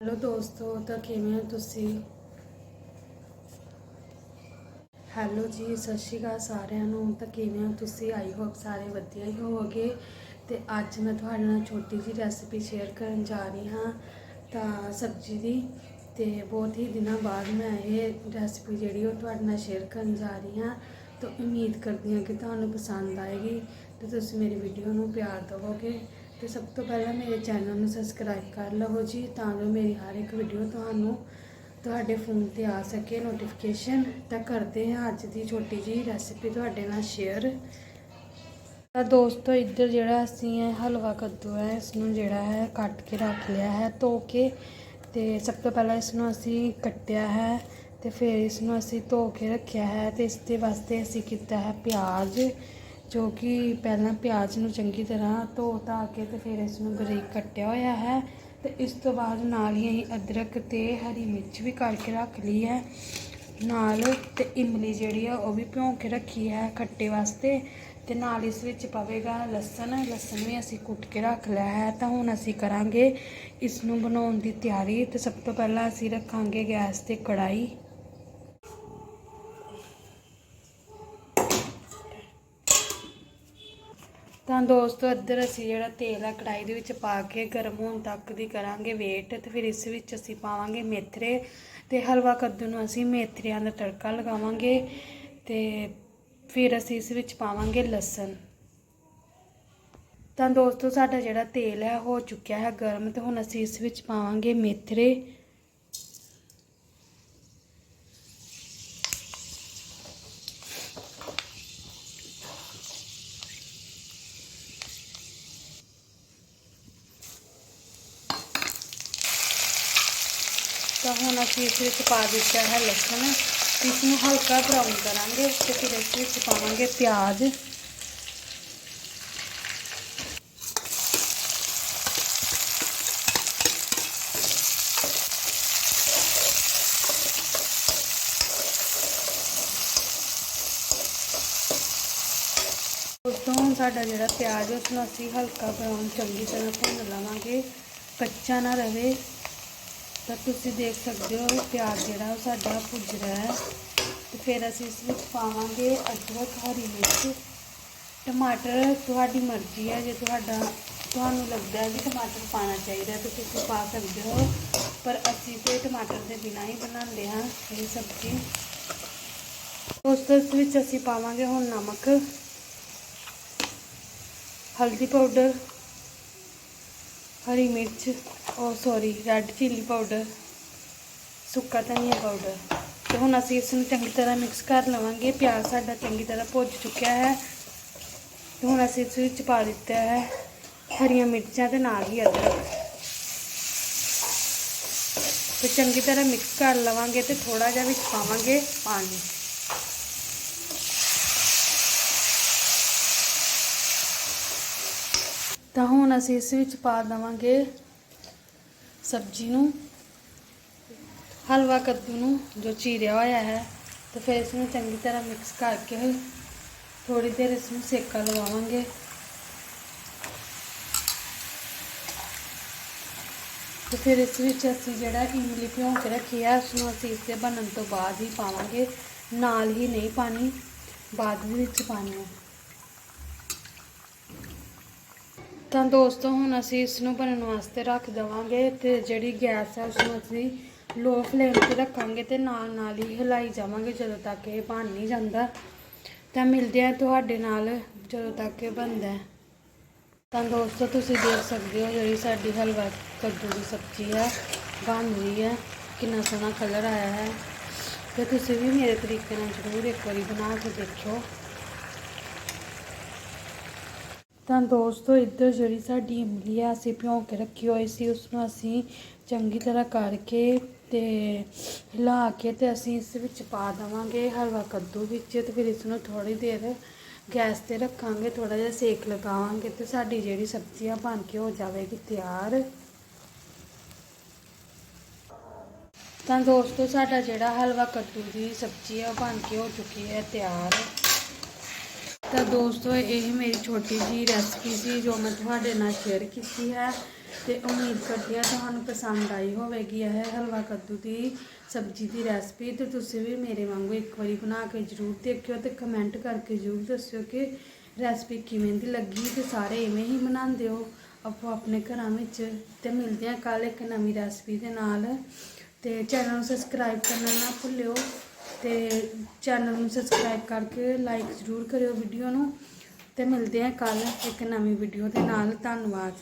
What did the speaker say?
Hello ਦੋਸਤੋ, ਤਾਂ ਕਿਵੇਂ ਹੋ ਤੁਸੀਂ? ਹੈਲੋ ਜੀ, ਸਤਿ ਸ਼੍ਰੀ ਅਕਾਲ ਸਾਰਿਆਂ ਨੂੰ। ਤਾਂ ਕਿਵੇਂ ਹੋ ਤੁਸੀਂ? ਆਈ ਹੋਪ ਸਾਰੇ ਵਧੀਆ ਹੀ ਹੋਵੋਗੇ। ਤੇ ਅੱਜ ਮੈਂ ਤੁਹਾਡੇ ਨਾਲ ਛੋਟੀ ਜਿਹੀ ਰੈਸਪੀ ਸ਼ੇਅਰ ਕਰਨ ਜਾ ਰਹੀ ਹਾਂ ਤਾਂ ਸਬਜ਼ੀ ਦੀ। ਤੇ ਬਹੁਤ ਹੀ ਦਿਨਾਂ ਬਾਅਦ ਮੈਂ ਇਹ ਰੈਸਪੀ ਜਿਹੜੀ ਉਹ ਤੁਹਾਡੇ ਨਾਲ ਸ਼ੇਅਰ ਕਰਨ ਜਾ ਰਹੀ ਹਾਂ। ਤਾਂ ਉਮੀਦ ਕਰਦੀ ਹਾਂ ਕਿ ਤੁਹਾਨੂੰ ਪਸੰਦ ਆਏਗੀ। ਤੇ ਤੁਸੀਂ ਮੇਰੀ ਵੀਡੀਓ ਨੂੰ ਪਿਆਰ ਦਿਵੋਗੇ। ਤੇ ਸਭ ਤੋਂ ਪਹਿਲਾਂ ਮੇਰੇ ਚੈਨਲ ਨੂੰ ਸਬਸਕ੍ਰਾਈਬ ਕਰ ਲਵੋ ਜੀ, ਤਾਂ ਜੋ ਮੇਰੀ ਹਰ ਇੱਕ ਵੀਡੀਓ ਤੁਹਾਨੂੰ ਤੁਹਾਡੇ ਫੋਨ ਤੇ ਆ ਸਕੇ। ਨੋਟੀਫਿਕੇਸ਼ਨ ਤਾਂ ਕਰਦੇ ਹਾਂ, ਅੱਜ ਦੀ ਛੋਟੀ ਜਿਹੀ ਰੈਸਿਪੀ ਤੁਹਾਡੇ ਨਾਲ ਸ਼ੇਅਰ ਤਾਂ ਦੋਸਤੋ, ਇੱਧਰ ਜਿਹੜਾ ਅਸੀਂ ਹੈ ਹਲਵਾ ਕੱਦੂ ਹੈ ਇਸ ਨੂੰ ਜਿਹੜਾ ਹੈ ਕੱਟ ਕੇ ਰੱਖ ਲਿਆ ਹੈ, ਧੋ ਕੇ। ਤੇ ਸਭ ਤੋਂ ਪਹਿਲਾਂ ਇਸ ਨੂੰ ਅਸੀਂ ਕੱਟਿਆ ਹੈ ਤੇ ਫਿਰ ਇਸ ਨੂੰ ਅਸੀਂ ਧੋ ਕੇ ਰੱਖਿਆ ਹੈ ਤੇ ਇਸ ਦੇ ਵਾਸਤੇ ਅਸੀਂ ਕੀਤਾ ਹੈ ਪਿਆਜ਼। ਜੋ ਕਿ ਪਹਿਲਾਂ ਪਿਆਜ਼ ਨੂੰ ਚੰਗੀ ਤਰ੍ਹਾਂ ਧੋ ਧਾ ਕੇ ਤੇ ਫਿਰ ਇਸ ਨੂੰ ਬਰੀਕ ਕੱਟਿਆ ਹੋਇਆ ਹੈ ਤੇ ਇਸ ਤੋਂ ਬਾਅਦ ਨਾਲ ਹੀ ਅਸੀਂ ਅਦਰਕ ਤੇ ਹਰੀ ਮਿਰਚ ਵੀ ਕਰਕੇ ਰੱਖ ਲਈ ਹੈ। ਨਾਲ ਤੇ ਇਮਲੀ ਜਿਹੜੀ ਆ ਉਹ ਵੀ ਭਿਉਂ ਕੇ ਰੱਖੀ ਹੈ ਖੱਟੇ ਵਾਸਤੇ ਤੇ ਨਾਲ ਇਸ ਵਿੱਚ ਪਵੇਗਾ ਲਸਣ ਲਸਣ ਵੀ ਅਸੀਂ ਕੁੱਟ ਕੇ ਰੱਖ ਲਿਆ ਹੈ ਤਾਂ ਹੁਣ ਅਸੀਂ ਕਰਾਂਗੇ ਇਸ ਨੂੰ ਬਣਾਉਣ ਦੀ ਤਿਆਰੀ ਤੇ ਸਭ ਤੋਂ ਪਹਿਲਾਂ ਅਸੀਂ ਰੱਖਾਂਗੇ ਗੈਸ ਤੇ ਕੜਾਈ ਤਾਂ ਦੋਸਤੋ, ਇੱਧਰ ਅਸੀਂ ਜਿਹੜਾ ਤੇਲ ਹੈ ਕੜਾਈ ਦੇ ਵਿੱਚ ਪਾ ਕੇ ਗਰਮ ਹੋਣ ਤੱਕ ਦੀ ਕਰਾਂਗੇ ਵੇਟ ਤੇ ਫਿਰ ਇਸ ਵਿੱਚ ਅਸੀਂ ਪਾਵਾਂਗੇ ਮੇਥਰੇ ਤੇ ਹਲਵਾ ਕੱਦੂ ਨੂੰ ਅਸੀਂ ਮੇਥਰਿਆਂ ਦਾ ਤੜਕਾ ਲਗਾਵਾਂਗੇ ਤੇ ਫਿਰ ਅਸੀਂ ਇਸ ਵਿੱਚ ਪਾਵਾਂਗੇ ਲਸਣ। ਤਾਂ ਦੋਸਤੋ, ਸਾਡਾ ਜਿਹੜਾ ਤੇਲ ਹੈ ਹੋ ਚੁੱਕਿਆ ਹੈ ਗਰਮ ਤੇ ਹੁਣ ਅਸੀਂ ਇਸ ਵਿੱਚ ਪਾਵਾਂਗੇ ਮੇਥਰੇ। ਤਾਂ ਹੁਣ ਅਸੀਂ ਇਸ ਵਿੱਚ ਪਾ ਦਿੱਤਾ ਹੈ ਲਸਣ। ਇਸ ਨੂੰ ਹਲਕਾ ਬਰਾਊਨ ਕਰਾਂਗੇ ਤੇ ਫਿਰ ਇਸ ਵਿੱਚ ਪਾਵਾਂਗੇ ਪਿਆਜ਼। ਦੋਸਤੋ ਹੁਣ ਸਾਡਾ ਜਿਹੜਾ ਪਿਆਜ਼ ਉਸ ਨੂੰ ਅਸੀਂ ਹਲਕਾ ਬਰਾਊਨ ਚੰਗੀ ਤਰ੍ਹਾਂ ਭੁੰਨ ਲਵਾਂਗੇ। ਕੱਚਾ ਨਾ ਰਵੇ ਤਾਂ ਤੁਸੀਂ ਦੇਖ ਸਕਦੇ ਹੋ ਪਿਆਜ਼ ਜਿਹੜਾ ਉਹ ਸਾਡਾ ਭੁੱਜ ਰਿਹਾ ਹੈ। ਤੇ ਫਿਰ ਅਸੀਂ ਇਸ ਵਿੱਚ ਪਾਵਾਂਗੇ ਅਦਰਕ, ਹਰੀ ਮਿਰਚ, ਟਮਾਟਰ, ਤੁਹਾਡੀ ਮਰਜ਼ੀ ਹੈ, ਜੇ ਤੁਹਾਡਾ, ਤੁਹਾਨੂੰ ਲੱਗਦਾ ਹੈ ਕਿ ਟਮਾਟਰ ਪਾਣਾ ਚਾਹੀਦਾ ਤਾਂ ਤੁਸੀਂ ਪਾ ਸਕਦੇ ਹੋ। ਪਰ ਅਸੀਂ ਤੇ ਟਮਾਟਰ ਦੇ ਬਿਨਾਂ ਹੀ ਬਣਾਉਂਦੇ ਹਾਂ ਇਹ ਸਬਜ਼ੀ। ਉਸ ਤੋਂ ਇਸ ਵਿੱਚ ਅਸੀਂ ਪਾਵਾਂਗੇ ਹੁਣ ਨਮਕ, ਹਲਦੀ ਪਾਊਡਰ ਹਰੀ ਮਿਰਚ, ਉਹ ਸੌਰੀ ਰੈੱਡ ਚਿੱਲੀ ਪਾਊਡਰ ਸੁੱਕਾ ਧਨੀਆ ਪਾਊਡਰ ਤੇ ਹੁਣ ਅਸੀਂ ਇਸ ਨੂੰ ਚੰਗੀ ਤਰ੍ਹਾਂ ਮਿਕਸ ਕਰ ਲਵਾਂਗੇ। ਪਿਆਜ਼ ਸਾਡਾ ਚੰਗੀ ਤਰ੍ਹਾਂ ਭੁੱਜ ਚੁੱਕਿਆ ਹੈ। ਤੇ ਹੁਣ ਅਸੀਂ ਇਸ ਵਿੱਚ ਪਾ ਦਿੱਤਾ ਹੈ ਹਰੀਆਂ ਮਿਰਚਾਂ ਤੇ ਨਾਲ ਹੀ ਅਦਰਕ। ਤੇ ਚੰਗੀ ਤਰ੍ਹਾਂ ਮਿਕਸ ਕਰ ਲਵਾਂਗੇ ਤੇ ਥੋੜਾ ਜਿਹਾ ਵਿੱਚ ਪਾਵਾਂਗੇ ਪਾਣੀ। ਤਾਂ ਹੁਣ ਅਸੀਂ ਇਸ ਵਿੱਚ ਪਾ ਦੇਵਾਂਗੇ ਸਬਜ਼ੀ ਨੂੰ। ਹਲਵਾ ਕੱਦੂ ਨੂੰ ਜੋ ਚੀਰਿਆ ਹੋਇਆ ਹੈ, ਤੇ ਫਿਰ ਇਸ ਨੂੰ ਚੰਗੀ ਤਰ੍ਹਾਂ ਮਿਕਸ ਕਰਕੇ ਥੋੜੀ ਦੇਰ ਇਸ ਨੂੰ ਸੇਕਾ ਲਵਾਵਾਂਗੇ। ਤੇ ਫਿਰ ਇਸ ਵਿੱਚ ਅਸੀਂ ਜਿਹੜਾ ਇਮਲੀ ਭਿਉਂ ਕੇ ਰੱਖੀ ਹੈ ਉਸ ਨੂੰ ਅਸੀਂ ਇਸ ਦੇ ਬਣਨ ਤੋਂ ਬਾਅਦ ਹੀ ਪਾਵਾਂਗੇ। ਨਾਲ ਹੀ ਨਹੀਂ ਪਾਣੀ, ਬਾਅਦ ਵਿੱਚ ਪਾਣੀ ਹੈ ਤਾਂ ਦੋਸਤੋ, ਹੁਣ ਅਸੀਂ ਇਸ ਨੂੰ ਬਣਨ ਵਾਸਤੇ ਰੱਖ ਦੇਵਾਂਗੇ ਤੇ ਜਿਹੜੀ ਗੈਸ ਹੈ ਉਸ ਨੂੰ ਅਸੀਂ ਲੋ ਫਲੇਮ ਤੇ ਰੱਖਾਂਗੇ ਤੇ ਨਾਲ ਨਾਲ ਹੀ ਹਿਲਾਈ ਜਾਵਾਂਗੇ ਜਦੋਂ ਤੱਕ ਇਹ ਬਣ ਨਹੀਂ ਜਾਂਦਾ। ਤਾਂ ਮਿਲਦੇ ਆ ਤੁਹਾਡੇ ਨਾਲ ਜਦੋਂ ਤੱਕ ਇਹ ਬਣਦਾ ਹੈ। ਤਾਂ ਦੋਸਤੋ, ਤੁਸੀਂ ਦੇਖ ਸਕਦੇ ਹੋ ਜਿਹੜੀ ਸਾਡੀ ਹਲਵਾ ਕੱਦੂ ਦੀ ਸਬਜ਼ੀ ਹੈ ਬਣ ਰਹੀ ਹੈ ਕਿੰਨਾ ਸੋਹਣਾ ਕਲਰ ਆਇਆ ਹੈ। ਤੇ ਤੁਸੀਂ ਵੀ ਮੇਰੇ ਤਰੀਕੇ ਨਾਲ ਜ਼ਰੂਰ ਇੱਕ ਵਾਰੀ ਬਣਾ ਕੇ ਦੇਖਿਓ। ਤਾਂ ਦੋਸਤੋ, ਇੱਧਰ ਜਿਹੜੀ ਸਾਡੀ ਇਮਲੀ ਆ, ਅਸੀਂ ਭਿਉਂ ਕੇ ਰੱਖੀ ਹੋਈ ਸੀ ਉਸ ਨੂੰ ਅਸੀਂ ਚੰਗੀ ਤਰ੍ਹਾਂ ਕਰਕੇ ਤੇ ਹਿਲਾ ਕੇ ਤੇ ਅਸੀਂ ਇਸ ਵਿੱਚ ਪਾ ਦੇਵਾਂਗੇ ਹਲਵਾ ਕੱਦੂ ਵਿੱਚ ਤੇ ਫਿਰ ਇਸ ਨੂੰ ਥੋੜੀ ਦੇਰ ਗੈਸ ਤੇ ਰੱਖਾਂਗੇ ਥੋੜਾ ਜਿਹਾ ਸੇਕ ਲਗਾਵਾਂਗੇ ਤੇ ਸਾਡੀ ਜਿਹੜੀ ਸਬਜ਼ੀ ਆ ਬਣ ਕੇ ਹੋ ਜਾਵੇਗੀ ਤਿਆਰ। ਤਾਂ ਦੋਸਤੋ, ਸਾਡਾ ਜਿਹੜਾ ਹਲਵਾ ਕੱਦੂ ਦੀ ਸਬਜ਼ੀ ਆ, ਉਹ ਬਣ ਕੇ ਹੋ ਚੁੱਕੀ ਹੈ ਤਿਆਰ। ਤਾਂ ਦੋਸਤੋ, ਇਹ ਮੇਰੀ ਛੋਟੀ ਜੀ ਰੈਸਪੀ ਸੀ ਜੋ ਮੈਂ ਤੁਹਾਡੇ ਨਾਲ ਸ਼ੇਅਰ ਕੀਤੀ ਹੈ ਤੇ ਉਮੀਦ ਕਰਦੀ ਹਾਂ ਤੁਹਾਨੂੰ ਪਸੰਦ ਆਈ ਹੋਵੇਗੀ। ਇਹ ਹਲਵਾ ਕੱਦੂ ਦੀ ਸਬਜ਼ੀ ਦੀ ਰੈਸਪੀ ਤੇ ਤੁਸੀਂ ਵੀ ਮੇਰੇ ਵਾਂਗੂ ਇੱਕ ਵਾਰੀ ਬਣਾ ਕੇ ਜ਼ਰੂਰ ਦੇਖਿਓ ਤੇ ਕਮੈਂਟ ਕਰਕੇ ਜ਼ਰੂਰ ਦੱਸਿਓ ਕਿ ਰੈਸਪੀ ਕਿਵੇਂ ਦੀ ਲੱਗੀ ਤੇ ਸਾਰੇ ਇਵੇਂ ਹੀ ਬਣਾਉਂਦੇ ਹੋ ਆਪੋ ਆਪਣੇ ਘਰਾਂ ਵਿੱਚ। ਤੇ ਮਿਲਦੇ ਹਾਂ ਕੱਲ ਇੱਕ ਨਵੀਂ ਰੈਸਪੀ ਦੇ ਨਾਲ। ਤੇ ਚੈਨਲ ਨੂੰ ਸਬਸਕ੍ਰਾਈਬ ਕਰਨਾ ਨਾ ਭੁੱਲਿਓ। ਤੇ ਚੈਨਲ ਨੂੰ ਸਬਸਕ੍ਰਾਈਬ ਕਰਕੇ ਲਾਈਕ ਜ਼ਰੂਰ ਕਰਿਓ ਵੀਡੀਓ ਨੂੰ ਤੇ ਮਿਲਦੇ ਹਾਂ ਕੱਲ ਇੱਕ ਨਵੀਂ ਵੀਡੀਓ ਦੇ ਨਾਲ, ਧੰਨਵਾਦ।